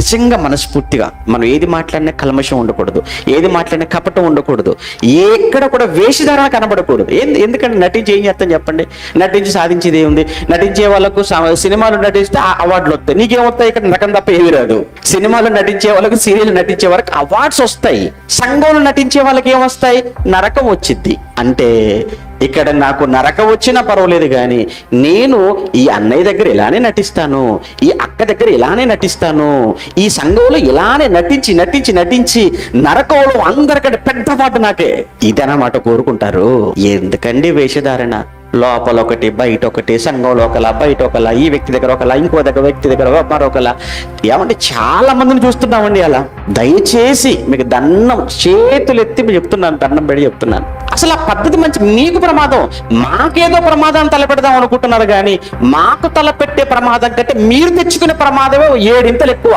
నిజంగా మనస్ఫూర్తిగా మనం ఏది మాట్లాడినా కల్మషం ఉండకూడదు ఏది మాట్లాడినా కపటం ఉండకూడదు ఎక్కడ కూడా వేషధారణ కనబడకూడదు. ఎందుకంటే నటించి ఏం చేస్తాం చెప్పండి? నటించి సాధించేది ఏముంది? నటించే వాళ్ళకు సినిమాలు నటిస్తే ఆ అవార్డులు వస్తాయి. నీకేమొస్తాయి? ఇక్కడ నటన తప్ప ఏమీ రాదు. సినిమాలు నటించే వాళ్ళకు సీరియల్ నటించే వాళ్ళకి అవార్డ్స్ వస్తాయి. సంఘంలో నటించే వాళ్ళకి ఏమొస్తాయి నరకం వచ్చింది అంటే ఇక్కడ నాకు నరకం వచ్చినా పర్వాలేదు కానీ నేను ఈ అన్నయ్య దగ్గర ఇలానే నటిస్తాను. ఈ అక్క దగ్గర ఇలానే నటిస్తాను. ఈ సంఘంలో ఇలానే నటించి నటించి నటించి నరకంలో అందరికంటే పెద్ద పాట నాకే. ఇదనమాట కోరుకుంటారు. ఎందుకండి వేషధారణ? లోపల ఒకటి బయట ఒకటి సంఘంలో ఒకలా బయట ఒకలా ఈ వ్యక్తి దగ్గర ఒకలా ఇంకో దగ్గర వ్యక్తి దగ్గర మరొకలా. ఏమంటే చాలా మందిని చూస్తున్నామండి అలా. దయచేసి మీకు దండం చేతులు ఎత్తి చెప్తున్నాను దండం పెడి చెప్తున్నాను. అసలు ఆ పద్ధతి మంచి మీకు ప్రమాదం మాకేదో ప్రమాదం తలపెడదాం అనుకుంటున్నారు కానీ మాకు తలపెట్టే ప్రమాదం కంటే మీరు తెచ్చుకునే ప్రమాదమే ఏడింతలు ఎక్కువ.